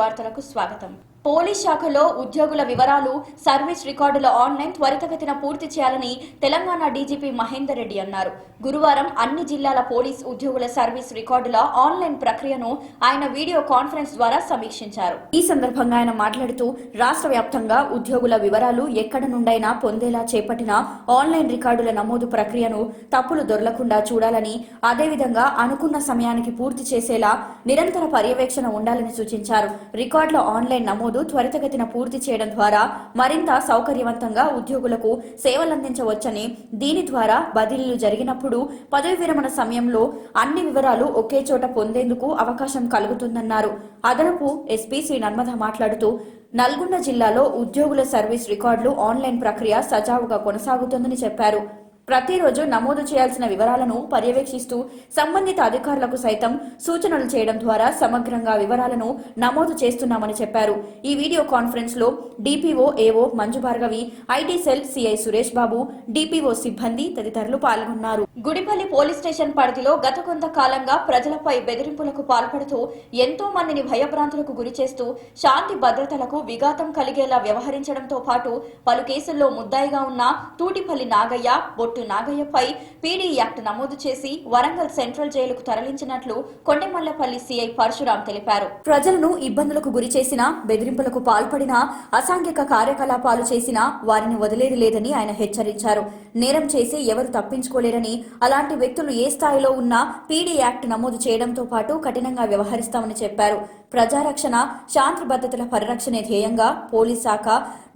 వార్తలకు స్వాగతం. పోలీస్ శాఖలో ఉద్యోగుల వివరాలు సర్వీస్ రికార్డుల ఆన్లైన్ త్వరితగతిన పూర్తి చేయాలని తెలంగాణ డీజీపీ మహేందర్ రెడ్డి అన్నారు. గురువారం అన్ని జిల్లాల పోలీస్ ఉద్యోగుల సర్వీస్ రికార్డుల ఆన్లైన్ ప్రక్రియను ఆయన వీడియో కాన్ఫరెన్స్ ద్వారా సమీక్షించారు. ఈ సందర్భంగా ఆయన మాట్లాడుతూ రాష్ట్ర వ్యాప్తంగా ఉద్యోగుల వివరాలు ఎక్కడ నుండైనా పొందేలా చేపట్టిన ఆన్లైన్ రికార్డుల నమోదు ప్రక్రియను తప్పులు దొరలకుండా చూడాలని అదేవిధంగా అనుకున్న సమయానికి పూర్తి చేసేలా నిరంతర పర్యవేక్షణ ఉండాలని సూచించారు. రికార్డుల ఆన్లైన్ నమోదు త్వరితగతిన పూర్తి చేయడం ద్వారా మరింత సౌకర్యవంతంగా ఉద్యోగులకు సేవలందించవచ్చని దీని ద్వారా బదిలీలు జరిగినప్పుడు పదవి విరమణ సమయంలో అన్ని వివరాలు ఒకే చోట పొందేందుకు అవకాశం కలుగుతుందన్నారు అదనపు ఎస్పీ శ్రీ నర్మద మాట్లాడుతూ నల్గొండ జిల్లాలో ఉద్యోగుల సర్వీస్ రికార్డులు ఆన్లైన్ ప్రక్రియ సజావుగా కొనసాగుతోందని చెప్పారు ప్రతిరోజు నమోదు చేయాల్సిన వివరాలను పర్యవేక్షిస్తూ సంబంధిత అధికారులకు సైతం సూచనలు చేయడం ద్వారా సమగ్రంగా వివరాలను నమోదు చేస్తున్నామని చెప్పారు. ఈ వీడియో కాన్ఫరెన్స్లో DPO AO Manju Bhargavi IT cell CI Suresh Babu DPO సిబ్బంది తదితరులు పాల్గొన్నారు. గుడిపల్లి పోలీస్ స్టేషన్ పరిధిలో గత కొంతకాలంగా ప్రజలపై బెదిరింపులకు పాల్పడుతూ ఎంతో మందిని భయభ్రాంతులకు గురి చేస్తూ శాంతి భద్రతలకు విఘాతం కలిగేలా వ్యవహరించడంతో పాటు పలు కేసుల్లో ముద్దాయిగా ఉన్న తూటిపల్లి నాగయ్య బొట్టు నాగయ్యపై పీడీ యాక్ట్ నమోదు చేసి వరంగల్ సెంట్రల్ జైలుకు తరలించినట్లు కొండెమల్లపల్లి సీఐ పరశురాం తెలిపారు. ప్రజలను ఇబ్బందులకు గురి చేసిన బెదిరింపులకు పాల్పడిన అసాంఘిక కార్యకలాపాలు చేసినా వారిని వదిలేది లేదని ఆయన హెచ్చరించారు. నేరం చేసి ఎవరు తప్పించుకోలేరని అలాంటి వ్యక్తులు ఏ స్థాయిలో ఉన్నా పీడీ యాక్ట్ నమోదు చేయడంతో పాటు కఠినంగా వ్యవహరిస్తామని చెప్పారు. ప్రజారక్షణ శాంతి భద్రతల పరిరక్షణే ధ్యేయంగా పోలీస్ శాఖ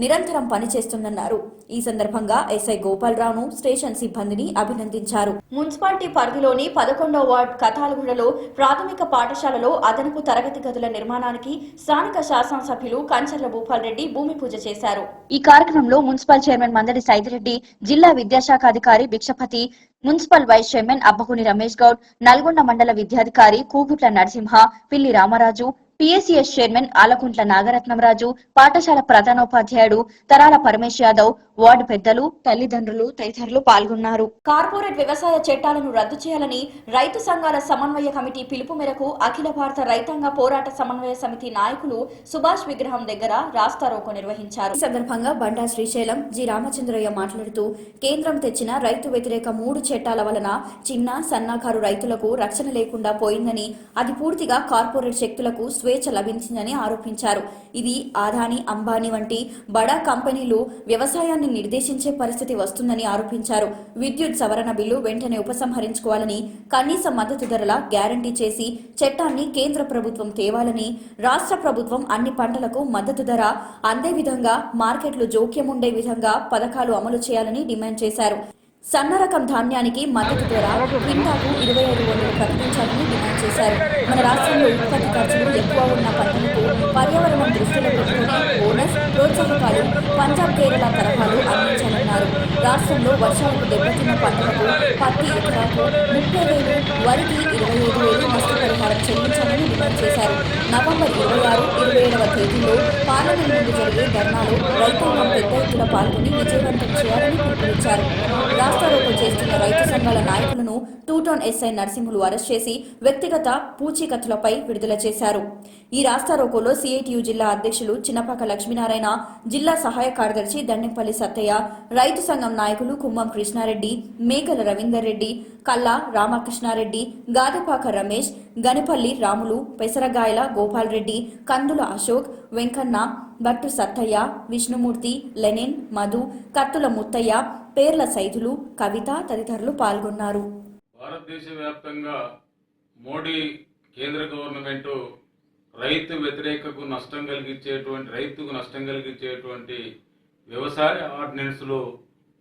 నిరంతరం పనిచేస్తుందన్నారు. ఈ సందర్భంగా ఎస్ఐ గోపాలరావును స్టేషన్ సిబ్బందిని అభినందించారు. మున్సిపాలిటీ పరిధిలోని పదకొండవ వార్డ్ కథాలగూడలో ప్రాథమిక పాఠశాలలో అదనపు తరగతి గదుల నిర్మాణానికి స్థానిక శాసనసభ్యులు కంచర్ల భూపాల్ రెడ్డి భూమి పూజ చేశారు. ఈ కార్యక్రమంలో మున్సిపల్ చైర్మన్ మందడి సైదిరెడ్డి జిల్లా విద్యాశాఖ అధికారి Bhikshapathi municipal vice chairman Abbaguni Ramesh Goud Nalgonda మండల విద్యాధికారి కూగుట్ల నరసింహ పిల్లి రామరాజు పిఎస్సిఎస్ చైర్మన్ ఆలకుంట్ల నాగరత్నంరాజు పాఠశాల ప్రధానోపాధ్యాయుడు తరాల పరమేశ్ యాదవ్ వార్డు పెద్దలు తల్లిదండ్రులు తదితరులు పాల్గొన్నారు. కార్పొరేట్ వ్యవసాయ చట్టాలను రద్దు చేయాలని రైతు సంఘాల సమన్వయ కమిటీ పిలుపు మేరకు అఖిల భారత రైతాంగ పోరాట సమన్వయ సమితి నాయకులు సుభాష్ విగ్రహం దగ్గర రాస్తారోకో నిర్వహించారు. ఈ సందర్భంగా బండా శ్రీశైలం జి. రామచంద్రయ్య మాట్లాడుతూ కేంద్రం తెచ్చిన రైతు వ్యతిరేక మూడు చట్టాల వలన చిన్న సన్నకారు రైతులకు రక్షణ లేకుండా పోయిందని అది పూర్తిగా కార్పొరేట్ శక్తులకు స్వేచ్ఛ లభించిందని ఆరోపించారు. ఇది ఆదాని అంబానీ వంటి బడా కంపెనీలు వ్యవసాయాన్ని నిర్దేశించే పరిస్థితి వస్తుందని ఆరోపించారు. విద్యుత్ సవరణ బిల్లు వెంటనే ఉపసంహరించుకోవాలని కనీస మద్దతు ధరల గ్యారంటీ చేసి చట్టాన్ని కేంద్ర ప్రభుత్వం తేవాలని రాష్ట్ర ప్రభుత్వం అన్ని పంటలకు మద్దతు ధర అందే విధంగా మార్కెట్లు జోక్యం ఉండే విధంగా పథకాలు అమలు చేయాలని డిమాండ్ చేశారు. సన్న రకం ధాన్యానికి మద్దతు ధర క్వింటాకు ఇరవై ఐదు వందలు ప్రకటించాలని డిమాండ్ చేశారు. మన రాష్ట్రంలో ఉత్పత్తి ఖర్చులు ఎక్కువ ఉన్న పంటలకు పర్యావరణం దృష్టిలో పెట్టుకుని బోనస్ ప్రోత్సాహకాలు పంజాబ్ కేరళ తరహాలు అందించాలన్నారు రాష్ట్రంలో వర్షాలకు దెబ్బతిన్న పంటలకు పత్తి ఎకరాకు ముప్పై వేలు వరికి ఇరవై ఐదు వేలు నష్టపరిహారం చెల్లించాలని డిమాండ్ చేశారు. నవంబర్ ఇరవై ఆరు ఇరవై ఏడవ తేదీలో పార్లమెంట్ ముందు జరిగే ధర్నాలో రైతాంగం పెద్ద ఎత్తున పాల్గొని విజయవంతం చేయాలని పిలుపునిచ్చారు. రాస్తారోకో చేస్తున్న రైతు సంఘాల నాయకులను టూటౌన్ ఎస్ఐ నరసింహులు అరెస్ట్ చేసి వ్యక్తిగత పూచీకత్తులపై విడుదల చేశారు. ఈ రాస్తారోకోలో సిఐటియు జిల్లా అధ్యక్షులు చిన్నపాక లక్ష్మీనారాయణ జిల్లా సహాయ కార్యదర్శి దండెంపల్లి సత్తయ్య రైతు సంఘం నాయకులు కుమ్మం కృష్ణారెడ్డి మేకల రవీందర్ రెడ్డి కల్లా రామకృష్ణారెడ్డి గాదపాక రమేష్ గనిపల్లి రాములు పెసరగాయల గోపాల్ రెడ్డి కందుల అశోక్ వెంకన్న భట్టు సత్తయ్య విష్ణుమూర్తి లెనిన్ మధు కత్తుల ముత్తయ్య పేర్ల సైదులు కవిత తదితరులు పాల్గొన్నారు. భారతదేశ వ్యాప్తంగా మోడీ కేంద్ర గవర్నమెంట్ రైతు వ్యతిరేకకు నష్టం కలిగించేటువంటి రైతుకు నష్టం కలిగించేటువంటి వ్యవసాయ ఆర్డినెన్స్లు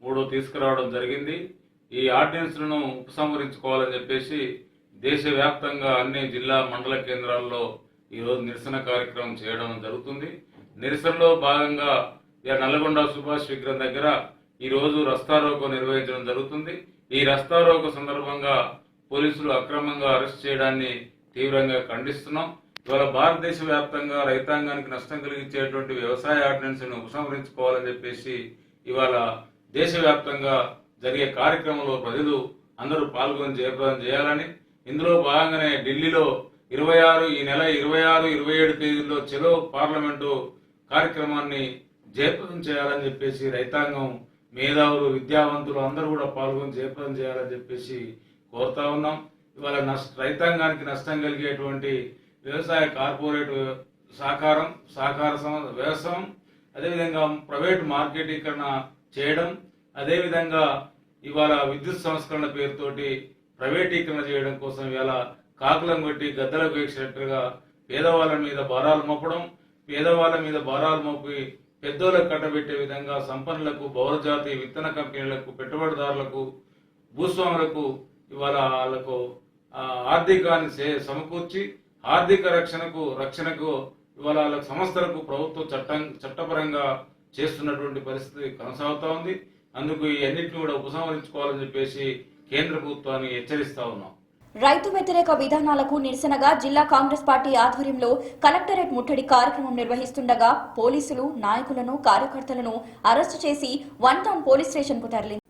మూడు తీసుకురావడం జరిగింది. ఈ ఆర్డినెన్స్లను ఉపసంహరించుకోవాలని చెప్పేసి దేశవ్యాప్తంగా అన్ని జిల్లా మండల కేంద్రాల్లో ఈరోజు నిరసన కార్యక్రమం చేయడం జరుగుతుంది. నిరసనలో భాగంగా నల్గొండ సుభాష్ విగ్రహం దగ్గర ఈరోజు రస్తా రస్తారోకో నిర్వహించడం జరుగుతుంది. ఈ రస్తారోకో సందర్భంగా పోలీసులు అక్రమంగా అరెస్ట్ చేయడాన్ని తీవ్రంగా ఖండిస్తున్నాం. ఇవాళ భారతదేశ వ్యాప్తంగా రైతాంగానికి నష్టం కలిగించేటువంటి వ్యవసాయ ఆర్డినెన్స్ను ఉపసంహరించుకోవాలని చెప్పేసి ఇవాళ దేశవ్యాప్తంగా జరిగే కార్యక్రమంలో ప్రజలు అందరూ పాల్గొని జయప్రదం చేయాలని ఇందులో భాగంగానే ఢిల్లీలో ఇరవై ఆరు ఈ నెల ఇరవై ఆరు ఇరవై ఏడు తేదీల్లో చెలో పార్లమెంటు కార్యక్రమాన్ని జయప్రదం చేయాలని చెప్పేసి రైతాంగం మేధావులు విద్యావంతులు అందరూ కూడా పాల్గొని జయప్రదం చేయాలని చెప్పేసి కోరుతా ఉన్నాం. ఇవాళ నష్ట రైతాంగానికి నష్టం కలిగేటువంటి వ్యవసాయ కార్పొరేట్ సహకారం సహకార సం- వ్యవసాయం అదేవిధంగా ప్రైవేట్ మార్కెటీకరణ చేయడం అదేవిధంగా ఇవాళ విద్యుత్ సంస్కరణ పేరుతోటి ప్రైవేటీకరణ చేయడం కోసం ఇవాళ కాకులం కొట్టి గద్దలకు వేసినట్టుగా పేదవాళ్ళ మీద భారాలు మోపడం పేదవాళ్ళ మీద భారాలు మోపి పెద్దోళ్ళకు కట్టబెట్టే విధంగా సంపన్నులకు బహుళజాతి విత్తన కంపెనీలకు పెట్టుబడిదారులకు భూస్వాములకు ఇవాళ వాళ్ళకు ఆర్థికాన్ని సమకూర్చి ఆర్థిక రక్షణకు రక్షణకు ఇవాళ వాళ్ళ సంస్థలకు ప్రభుత్వం చట్టం చట్టపరంగా చేస్తున్నటువంటి పరిస్థితి కొనసాగుతూ ఉంది. అందుకు ఈ అన్నింటిని కూడా ఉపసంహరించుకోవాలని చెప్పేసి కేంద్ర ప్రభుత్వాన్ని హెచ్చరిస్తా ఉన్నాం. రైతు వ్యతిరేక విధానాలకు నిరసనగా జిల్లా కాంగ్రెస్ పార్టీ ఆధ్వర్యంలో కలెక్టరేట్ ముట్టడి కార్యక్రమం నిర్వహిస్తుండగా పోలీసులు నాయకులను కార్యకర్తలను అరెస్టు చేసి వన్ టౌన్ పోలీస్ స్టేషన్కు తరలించారు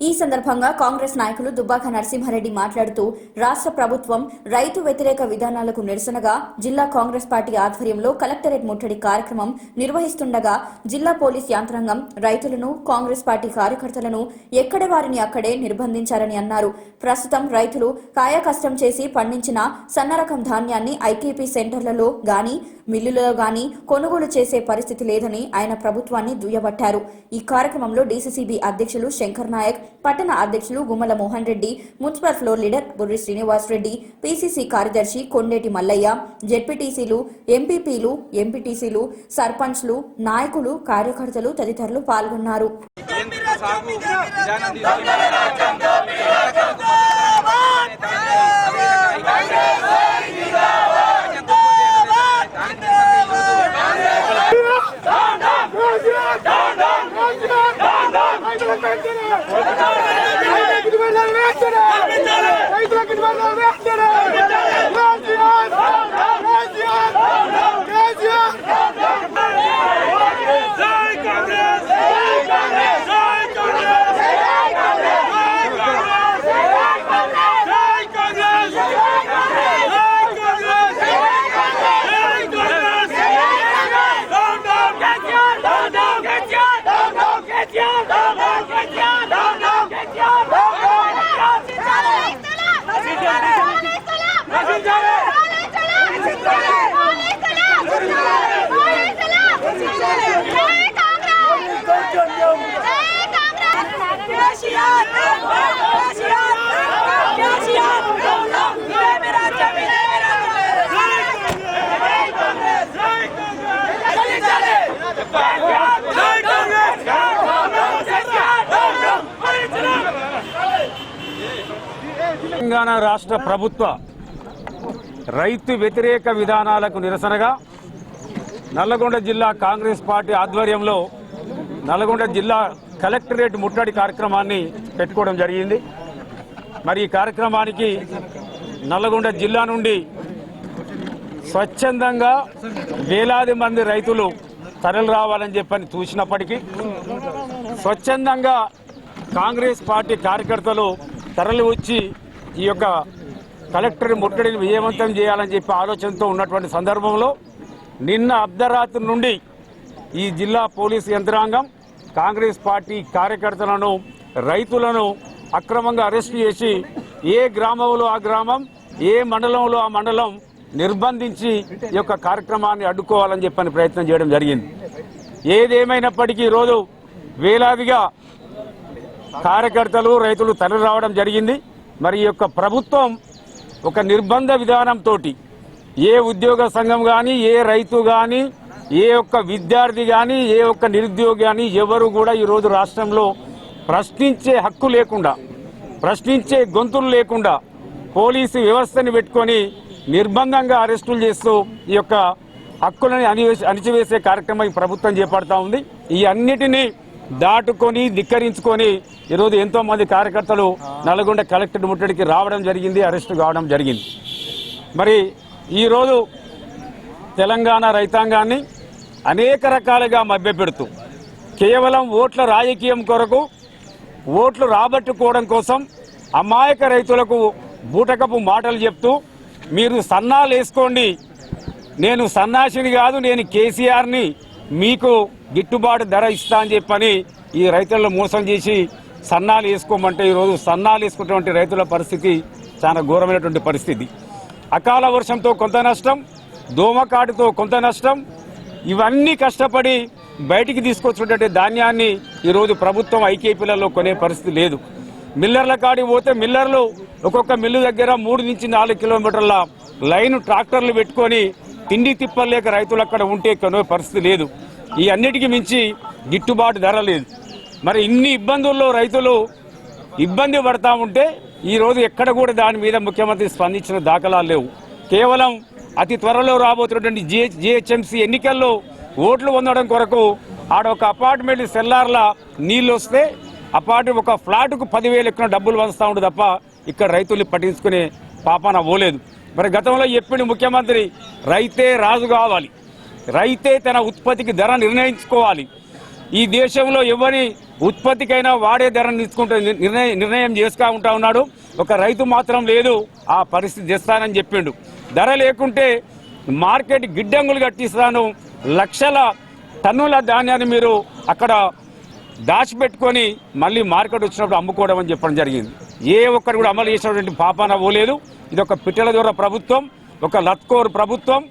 ఈ సందర్భంగా కాంగ్రెస్ నాయకులు దుబ్బాక నరసింహారెడ్డి మాట్లాడుతూ రాష్ట్ర ప్రభుత్వం రైతు వ్యతిరేక విధానాలకు నిరసనగా జిల్లా కాంగ్రెస్ పార్టీ ఆధ్వర్యంలో కలెక్టరేట్ ముట్టడి కార్యక్రమం నిర్వహిస్తుండగా జిల్లా పోలీస్ యంత్రాంగం రైతులను కాంగ్రెస్ పార్టీ కార్యకర్తలను ఎక్కడ వారిని అక్కడే నిర్బంధించారని అన్నారు. ప్రస్తుతం రైతులు కాయకష్టం చేసి పండించిన సన్నరకం ధాన్యాన్ని ఐకేపీ సెంటర్లలో గాని మిల్లులలో గాని కొనుగోలు చేసే పరిస్థితి లేదని ఆయన ప్రభుత్వాన్ని దుయ్యబట్టారు. ఈ కార్యక్రమంలో డీసీసీబీ అధ్యక్షులు శంకర్ నాయక్ పట్టణ అధ్యక్షులు Gummala Mohan Reddy municipal floor leader Burri Srinivas Reddy PCC కార్యదర్శి కొండేటి మల్లయ్య జెడ్పీటీసీలు ఎంపీపీలు ఎంపీటీసీలు సర్పంచ్లు నాయకులు కార్యకర్తలు తదితరులు పాల్గొన్నారు. కేంద్ర తెలంగాణ రాష్ట్ర ప్రభుత్వ రైతు వ్యతిరేక విధానాలకు నిరసనగా నల్లగొండ జిల్లా కాంగ్రెస్ పార్టీ ఆధ్వర్యంలో నల్లగొండ జిల్లా కలెక్టరేట్ ముట్టడి కార్యక్రమాన్ని పెట్టుకోవడం జరిగింది. మరి ఈ కార్యక్రమానికి నల్లగొండ జిల్లా నుండి స్వచ్ఛందంగా వేలాది మంది రైతులు తరలి రావాలని చెప్పని చూసినప్పటికీ స్వచ్ఛందంగా కాంగ్రెస్ పార్టీ కార్యకర్తలు తరలి వచ్చి ఈ యొక్క కలెక్టర్ ముట్టడిని విజయవంతం చేయాలని చెప్పి ఆలోచనతో ఉన్నటువంటి సందర్భంలో నిన్న అర్ధరాత్రి నుండి ఈ జిల్లా పోలీసు యంత్రాంగం కాంగ్రెస్ పార్టీ కార్యకర్తలను రైతులను అక్రమంగా అరెస్ట్ చేసి ఏ గ్రామంలో ఆ గ్రామం ఏ మండలంలో ఆ మండలం నిర్బంధించి ఈ యొక్క కార్యక్రమాన్ని అడ్డుకోవాలని చెప్పని ప్రయత్నం చేయడం జరిగింది. ఏదేమైనప్పటికీ ఈరోజు వేలాదిగా కార్యకర్తలు రైతులు తరలి రావడం జరిగింది. మరి యొక్క ప్రభుత్వం ఒక నిర్బంధ విధానంతో ఏ ఉద్యోగ సంఘం కానీ ఏ రైతు కానీ ఏ ఒక్క విద్యార్థి కానీ ఏ ఒక్క నిరుద్యోగి కానీ ఎవరు కూడా ఈరోజు రాష్ట్రంలో ప్రశ్నించే హక్కు లేకుండా ప్రశ్నించే గొంతులు లేకుండా పోలీసు వ్యవస్థని పెట్టుకొని నిర్బంధంగా అరెస్టులు చేస్తూ ఈ యొక్క హక్కులను అణివేసి అణిచివేసే కార్యక్రమం ఈ ప్రభుత్వం చేపడతా ఉంది. ఈ అన్నిటినీ దాటుకొని ధిక్కరించుకొని ఈరోజు ఎంతో మంది కార్యకర్తలు నల్గొండ కలెక్టర్ ముట్టడికి రావడం జరిగింది అరెస్టు కావడం జరిగింది. మరి ఈరోజు తెలంగాణ రైతాంగాన్ని అనేక రకాలుగా మభ్యపెడుతూ కేవలం ఓట్ల రాజకీయం కొరకు ఓట్లు రాబట్టుకోవడం కోసం అమాయక రైతులకు బూటకపు మాటలు చెప్తూ మీరు సన్నాలు వేసుకోండి. నేను సన్నాసిని కాదు నేను కేసీఆర్ని మీకు గిట్టుబాటు ధర ఇస్తా అని చెప్పని ఈ రైతులను మోసం చేసి సన్నాలు వేసుకోమంటే ఈరోజు సన్నాలు వేసుకున్నటువంటి రైతుల పరిస్థితి చాలా ఘోరమైనటువంటి పరిస్థితి. అకాల వర్షంతో కొంత నష్టం దోమకాటుతో కొంత నష్టం ఇవన్నీ కష్టపడి బయటికి తీసుకొచ్చినటువంటి ధాన్యాన్ని ఈరోజు ప్రభుత్వం ఐకేపీలలో కొనే పరిస్థితి లేదు. మిల్లర్ల కాడికి పోతే మిల్లర్లు ఒక్కొక్క మిల్లు దగ్గర మూడు నుంచి నాలుగు కిలోమీటర్ల లైన్ ట్రాక్టర్లు పెట్టుకొని తిండి తిప్పలేక రైతులు అక్కడ ఉంటే కొనే పరిస్థితి లేదు. ఈ అన్నిటికీ మించి గిట్టుబాటు ధర లేదు. మరి ఇన్ని ఇబ్బందుల్లో రైతులు ఇబ్బంది పడతా ఉంటే ఈరోజు ఎక్కడ కూడా దాని మీద ముఖ్యమంత్రి స్పందించిన దాఖలాలు లేవు. కేవలం అతి త్వరలో రాబోతున్నటువంటి జిహె జిహెచ్ఎంసీ ఎన్నికల్లో ఓట్లు పొందడం కొరకు ఆడ ఒక అపార్ట్మెంట్ సెల్లార్ల నీళ్ళు వస్తే అపార్ట్ ఒక ఫ్లాట్కు పదివేలు ఎక్కువ డబ్బులు వస్తూ ఉండు తప్ప ఇక్కడ రైతుల్ని పట్టించుకునే పాపాన పోలేదు. మరి గతంలో ఎప్పుడు ముఖ్యమంత్రి రైతే రాజు కావాలి. రైతే తన ఉత్పత్తికి ధర నిర్ణయించుకోవాలి. ఈ దేశంలో ఎవరి ఉత్పత్తికైనా వాడే ధరను తీసుకుంటే నిర్ణయం నిర్ణయం చేసుకా ఉంటా ఉన్నాడు. ఒక రైతు మాత్రం లేదు ఆ పరిస్థితి తెస్తానని చెప్పిండు. ధర లేకుంటే మార్కెట్ గిడ్డంగులు కట్టిస్తాను. లక్షల టన్నుల ధాన్యాన్ని మీరు అక్కడ దాచిపెట్టుకొని మళ్ళీ మార్కెట్ వచ్చినప్పుడు అమ్ముకోవడం అని చెప్పడం జరిగింది. ఏ ఒక్కరు కూడా అమలు చేసినటువంటి పాపాన పోలేదు. ఇది ఒక పిట్టల దూర ప్రభుత్వం ఒక లత్కోర్ ప్రభుత్వం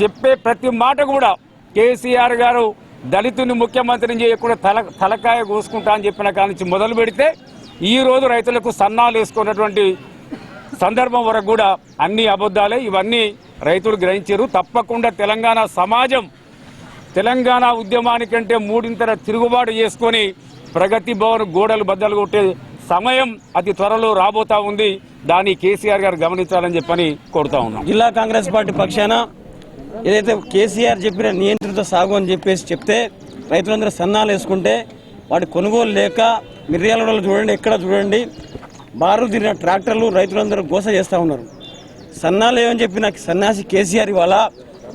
చెప్పే ప్రతి మాట కూడా కేసీఆర్ గారు దళితుని ముఖ్యమంత్రిని చేయకుండా తల తలకాయ కోసుకుంటా అని చెప్పిన కాడి నుంచి మొదలు పెడితే ఈ రోజు రైతులకు సన్నాలు వేసుకున్నటువంటి సందర్భం వరకు కూడా అన్ని అబద్ధాలే ఇవన్నీ రైతులు గ్రహించారు. తప్పకుండా తెలంగాణ సమాజం తెలంగాణ ఉద్యమానికంటే మూడింతర తిరుగుబాటు చేసుకొని ప్రగతి భవన్ గోడలు బద్దలు కొట్టే సమయం అతి త్వరలో రాబోతా ఉంది. దాన్ని కేసీఆర్ గారు గమనించాలని చెప్పని కోరుతా ఉన్నాం. జిల్లా కాంగ్రెస్ పార్టీ పక్షాన ఏదైతే కేసీఆర్ చెప్పిన నియంత్రిత సాగు అని చెప్పేసి చెప్తే రైతులందరూ సన్నాలు వేసుకుంటే వాటి కొనుగోలు లేక మిర్యాలలో చూడండి ఎక్కడ చూడండి బారులు తిరిగిన ట్రాక్టర్లు రైతులందరూ గోస చేస్తూ ఉన్నారు. సన్నాలు ఏమని చెప్పిన సన్నాసి కేసీఆర్ ఇవాళ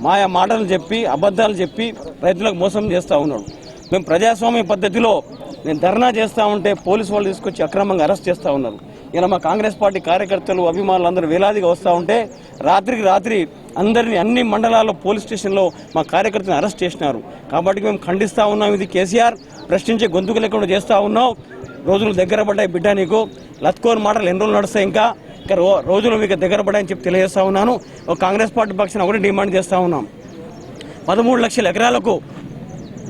మాయా మాటలు చెప్పి అబద్ధాలు చెప్పి రైతులకు మోసం చేస్తూ ఉన్నాడు మేము ప్రజాస్వామ్య పద్ధతిలో నేను ధర్నా చేస్తూ ఉంటే పోలీసు వాళ్ళు తీసుకొచ్చి అక్రమంగా అరెస్ట్ చేస్తూ ఉన్నారు. ఇలా మా కాంగ్రెస్ పార్టీ కార్యకర్తలు అభిమానులు అందరూ వేలాదిగా వస్తూ ఉంటే రాత్రికి రాత్రి అందరినీ అన్ని మండలాల్లో పోలీస్ స్టేషన్లో మా కార్యకర్తలను అరెస్ట్ చేసినారు. కాబట్టి మేము ఖండిస్తూ ఉన్నాం ఇది కేసీఆర్. ప్రశ్నించే గొంతుకు లేకుండా చేస్తూ ఉన్నాం రోజులు దగ్గర పడ్డాయి బిడ్డ నీకు. లత్కోని మాటలు ఎన్ని రోజులు నడుస్తాయి ఇంకా? ఇంకా రోజులు మీకు దగ్గర పడ్డాయని చెప్పి తెలియజేస్తా ఉన్నాను. ఒక కాంగ్రెస్ పార్టీ పక్షాన ఒకటి డిమాండ్ చేస్తూ ఉన్నాం. పదమూడు లక్షల ఎకరాలకు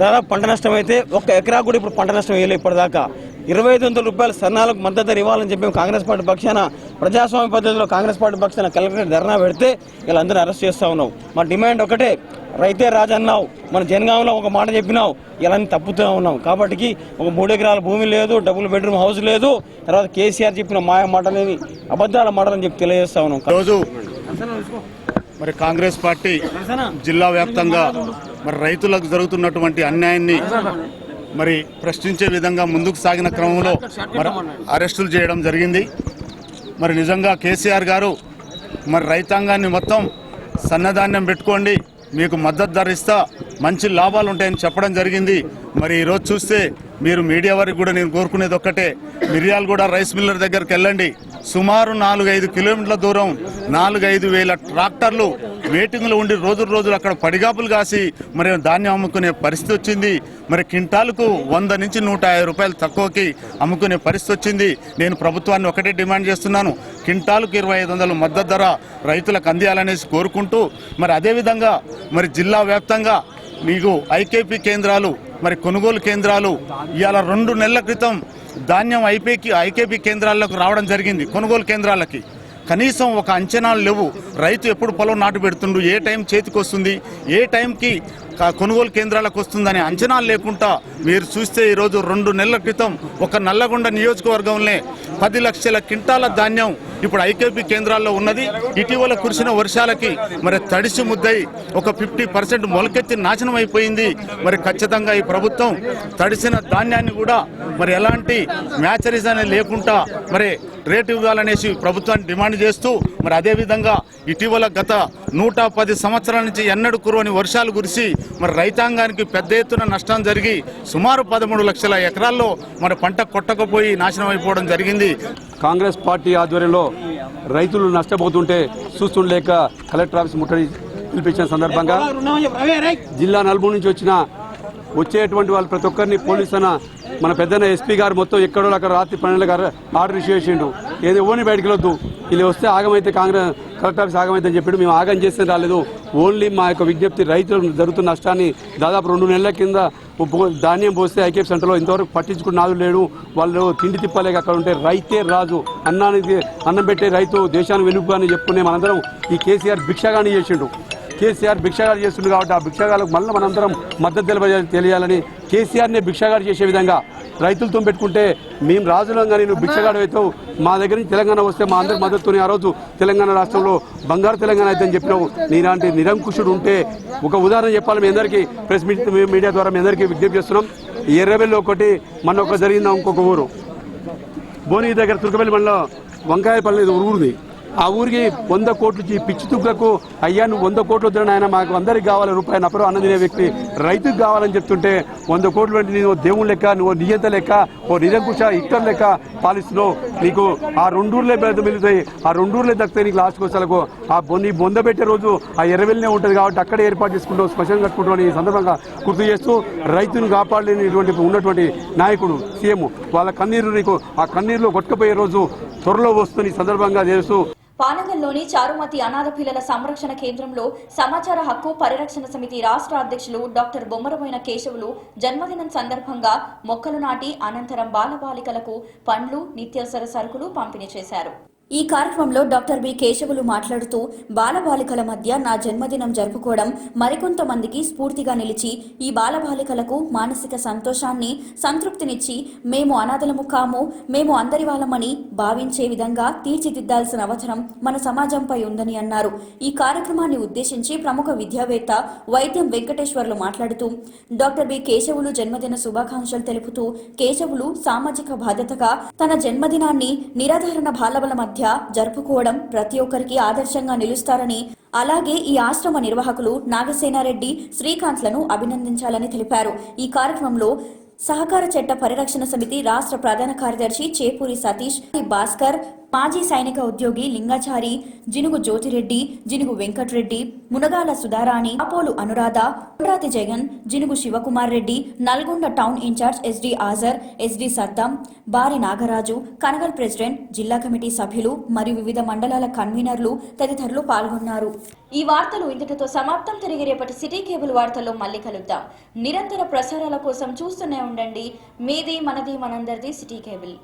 దాదాపు పంట నష్టం అయితే ఒక్క ఎకరా కూడా ఇప్పుడు పంట నష్టం వేయలేదు ఇప్పటిదాకా. ఇరవై ఐదు వందల రూపాయల సన్నాలకు మద్దతు ధర ఇవ్వాలని చెప్పి మేము కాంగ్రెస్ పార్టీ పక్షాన ప్రజాస్వామ్య పద్ధతిలో కాంగ్రెస్ పార్టీ పక్షాన కలెక్టరేట్ ధర్నా పెడితే వీళ్ళందరూ అరెస్ట్ చేస్తా ఉన్నాం. మా డిమాండ్ ఒకటే రైతే రాజు అన్నావు మన జనగాంలో ఒక మాట చెప్పినావు ఇలా తప్పుతూ ఉన్నాం. కాబట్టి ఒక మూడు ఎకరాల భూమి లేదు డబుల్ బెడ్రూమ్ హౌస్ లేదు తర్వాత కేసీఆర్ చెప్పిన మాయ మాటలని అబద్ధాల మాటలని చెప్పి తెలియజేస్తా ఉన్నాం. రోజు మరి కాంగ్రెస్ పార్టీ జిల్లా వ్యాప్తంగా మరి రైతులకు జరుగుతున్నటువంటి అన్యాయాన్ని మరి ప్రశ్నించే విధంగా ముందుకు సాగిన క్రమంలో అరెస్టులు చేయడం జరిగింది. మరి నిజంగా కేసీఆర్ గారు మరి రైతాంగాన్ని మొత్తం సన్నధాన్యం పెట్టుకోండి మీకు మద్దతు ధర ఇస్తా మంచి లాభాలు ఉంటాయని చెప్పడం జరిగింది. మరి ఈరోజు చూస్తే మీరు మీడియా వారికి కూడా నేను కోరుకునేది ఒక్కటే మిర్యాలగూడ రైస్ మిల్లర్ దగ్గరికి వెళ్ళండి. సుమారు నాలుగైదు కిలోమీటర్ల దూరం నాలుగైదు వేల ట్రాక్టర్లు మీటింగ్లు ఉండి రోజు రోజులు అక్కడ పడిగాపులు కాసి మరి ధాన్యం అమ్ముకునే పరిస్థితి వచ్చింది. మరి క్వింటాల్కు వంద నుంచి నూట యాభై రూపాయలు తక్కువకి అమ్ముకునే పరిస్థితి వచ్చింది. నేను ప్రభుత్వాన్ని ఒకటే డిమాండ్ చేస్తున్నాను. క్వింటాల్కు ఇరవై ఐదు వందల మద్దతు ధర రైతులకు అందియాలనేసి కోరుకుంటూ మరి అదేవిధంగా మరి జిల్లా వ్యాప్తంగా మీకు ఐకేపీ కేంద్రాలు మరి కొనుగోలు కేంద్రాలు ఇవాళ రెండు నెలల క్రితం ధాన్యం ఐపీకి ఐకేపీ కేంద్రాలకు రావడం జరిగింది కొనుగోలు కేంద్రాలకి. కనీసం ఒక అంచనాలు లేవు. రైతు ఎప్పుడు పొలం నాటు పెడుతుండు? ఏ టైం చేతికి వస్తుంది ఏ టైంకి కొనుగోలు కేంద్రాలకు వస్తుందనే అంచనాలు లేకుండా మీరు చూస్తే ఈరోజు రెండు నెలల క్రితం ఒక నల్లగొండ నియోజకవర్గంలో పది లక్షల క్వింటాల ధాన్యం ఇప్పుడు ఐకేపీ కేంద్రాల్లో ఉన్నది. ఇటీవల కురిసిన వర్షాలకి మరి తడిసి ముద్దై ఒక ఫిఫ్టీ పర్సెంట్ మొలకెత్తి నాశనం అయిపోయింది. మరి ఖచ్చితంగా ఈ ప్రభుత్వం తడిసిన ధాన్యాన్ని కూడా మరి ఎలాంటి మ్యాచరీస్ అనేది లేకుండా మరి రేటు ఇవ్వాలనేసి ప్రభుత్వాన్ని డిమాండ్ చేస్తూ మరి అదేవిధంగా ఇటీవల గత నూట పది సంవత్సరాల నుంచి ఎన్నడూ కురవని వర్షాలు కురిసి మరి రైతాంగానికి పెద్ద ఎత్తున నష్టం జరిగి సుమారు పదమూడు లక్షల ఎకరాల్లో మరి పంట కొట్టకపోయి నాశనం అయిపోవడం జరిగింది. కాంగ్రెస్ పార్టీ ఆధ్వర్యంలో రైతులు నష్టపోతుంటే చూస్తుండలేక కలెక్టర్ ఆఫీస్ ముట్టడి పిలిపించిన సందర్భంగా జిల్లా నలుమూల నుంచి వచ్చిన వచ్చేటువంటి వాళ్ళు ప్రతి ఒక్కరిని పోలీస్ అన్న మన పెద్దన్న ఎస్పీ గారు మొత్తం ఎక్కడో అక్కడ రాత్రి పన్నెండు గారు ఆర్డర్ ఇష్యూ చేసిండు. ఏదో ఓన్లీ బయటికి వెళ్ళొద్దు. వీళ్ళు వస్తే ఆగమైతే కాంగ్రెస్ కలెక్టర్ ఆఫీస్ ఆగమైతే అని చెప్పి మేము ఆగం చేస్తే రాలేదు. ఓన్లీ మా యొక్క విజ్ఞప్తి రైతులు జరుగుతున్న నష్టాన్ని దాదాపు రెండు నెలల కింద ధాన్యం పోస్తే ఐకేప్ సెంటర్లో ఇంతవరకు పట్టించుకున్న నాదు లేడు. వాళ్ళు తిండి తిప్పలేక అక్కడ ఉంటే రైతే రాజు అన్నానికి అన్నం పెట్టే రైతు దేశాన్ని వెలుగు అని చెప్పుకునే మనందరం ఈ కేసీఆర్ భిక్షగాని చేసిండు. కేసీఆర్ భిక్షగాడు చేస్తుండ్రు కాబట్టి ఆ భిక్షగాలకు మళ్ళీ మనందరం మద్దతు తెలియజేయాలని తెలియాలని కేసీఆర్నే భిక్షగాడు చేసే విధంగా రైతులతో పెట్టుకుంటే మేము రాజులం కానీ నువ్వు మా దగ్గర నుంచి తెలంగాణ వస్తే మా అందరికి మద్దతుని ఆ రోజు తెలంగాణ రాష్ట్రంలో బంగారు తెలంగాణ అయితే అని చెప్పినావు. నీలాంటి నిరంకుశుడు ఉంటే ఒక ఉదాహరణ చెప్పాలి. మీ అందరికీ ప్రెస్ మీడియా ద్వారా మీ అందరికీ విజ్ఞప్తి చేస్తున్నాం. ఎర్రబెల్లి ఒకటి మన ఒక జరిగింది ఇంకొక ఊరు. భోని దగ్గర తుర్కబెల్లి మండలం వంకాయపల్లి ఇది ఊరిది ఆ ఊరికి వంద కోట్లు పిచ్చి తుగ్గకు అయ్యా నువ్వు వంద కోట్లు వద్దని ఆయన మాకు అందరికి కావాలి రూపాయి నపరు అన్నదినే వ్యక్తి. రైతుకు కావాలని చెప్తుంటే వంద కోట్లు అంటే నువ్వు దేవుని లెక్క నువ్వు నియంత లెక్క ఓ నిరంకుశ ఇక్కర్ లెక్క పాలిస్తున్నావు. నీకు ఆ రెండూర్లే బెద మిగులుతాయి. ఆ రెండూర్లే దక్కుతాయి నీకు లాస్ట్ వచ్చలకు ఆ బొన్ని బొంద పెట్టే రోజు ఆ ఎర్రవెల్లినే ఉంటుంది కాబట్టి అక్కడే ఏర్పాటు చేసుకుంటావు స్పెషల్ కట్టుకుంటావు ఈ సందర్భంగా గుర్తు చేస్తూ రైతును కాపాడలేనిటువంటి ఉన్నటువంటి నాయకుడు సీఎం వాళ్ళ కన్నీరు నీకు ఆ కన్నీరులో కొట్టుకుపోయే రోజు త్వరలో వస్తుంది ఈ సందర్భంగా చేస్తూ పానగల్లోని చారుమతి అనాథ పిల్లల సంరక్షణ కేంద్రంలో సమాచార హక్కు పరిరక్షణ సమితి రాష్ట్ర అధ్యక్షులు డాక్టర్ బొమ్మరమైన కేశవులు జన్మదినం సందర్భంగా మొక్కలు నాటి అనంతరం బాలబాలికలకు పండ్లు నిత్యావసర సరుకులు పంపిణీ చేశారు. ఈ కార్యక్రమంలో డాక్టర్ బి కేశవులు మాట్లాడుతూ బాలబాలికల మధ్య నా జన్మదినం జరుపుకోవడం మరికొంతమందికి స్ఫూర్తిగా నిలిచి ఈ బాలబాలికలకు మానసిక సంతోషాన్ని సంతృప్తినిచ్చి మేము అనాథలము కాము మేము అందరి వాళ్ళమని భావించే విధంగా తీర్చిదిద్దాల్సిన అవసరం మన సమాజంపై ఉందని అన్నారు. ఈ కార్యక్రమాన్ని ఉద్దేశించి ప్రముఖ విద్యావేత్త వైద్యం వెంకటేశ్వర్లు మాట్లాడుతూ డాక్టర్ బి కేశవులు జన్మదిన శుభాకాంక్షలు తెలుపుతూ కేశవులు సామాజిక బాధ్యతగా తన జన్మదినాన్ని నిరాధారణ బాలబల మధ్య జరుపుకోవడం ప్రతి ఒక్కరికి ఆదర్శంగా నిలుస్తారని అలాగే ఈ ఆశ్రమ నిర్వాహకులు నాగసేనారెడ్డి శ్రీకాంత్లను అభినందించాలని తెలిపారు. ఈ కార్యక్రమంలో సహకార చట్ట పరిరక్షణ సమితి రాష్ట్ర ప్రధాన కార్యదర్శి చేపూరి సతీష్ భాస్కర్ మాజీ సైనిక ఉద్యోగి Lingachari Jinugu Jyothireddy Jinugu Venkatreddy Munagala Sudharani Apolu Anuradha Purati Jagan Jinugu Shivakumar Reddy Nalgonda town incharge SD Azhar SD Saddam Bari Nagaraju Kanagal president జిల్లా కమిటీ సభ్యులు మరియు వివిధ మండలాల కన్వీనర్లు తదితరులు పాల్గొన్నారు. ఈ వార్తలు ఇంతటితో సమాప్తం. తిరిగి రేపటి సిటీ కేబుల్ వార్తల్లో మళ్ళీ కలుద్దాం. నిరంతర ప్రసారాల కోసం చూస్తూనే ఉండండి. మీది మనది మనందరిది సిటీ కేబుల్.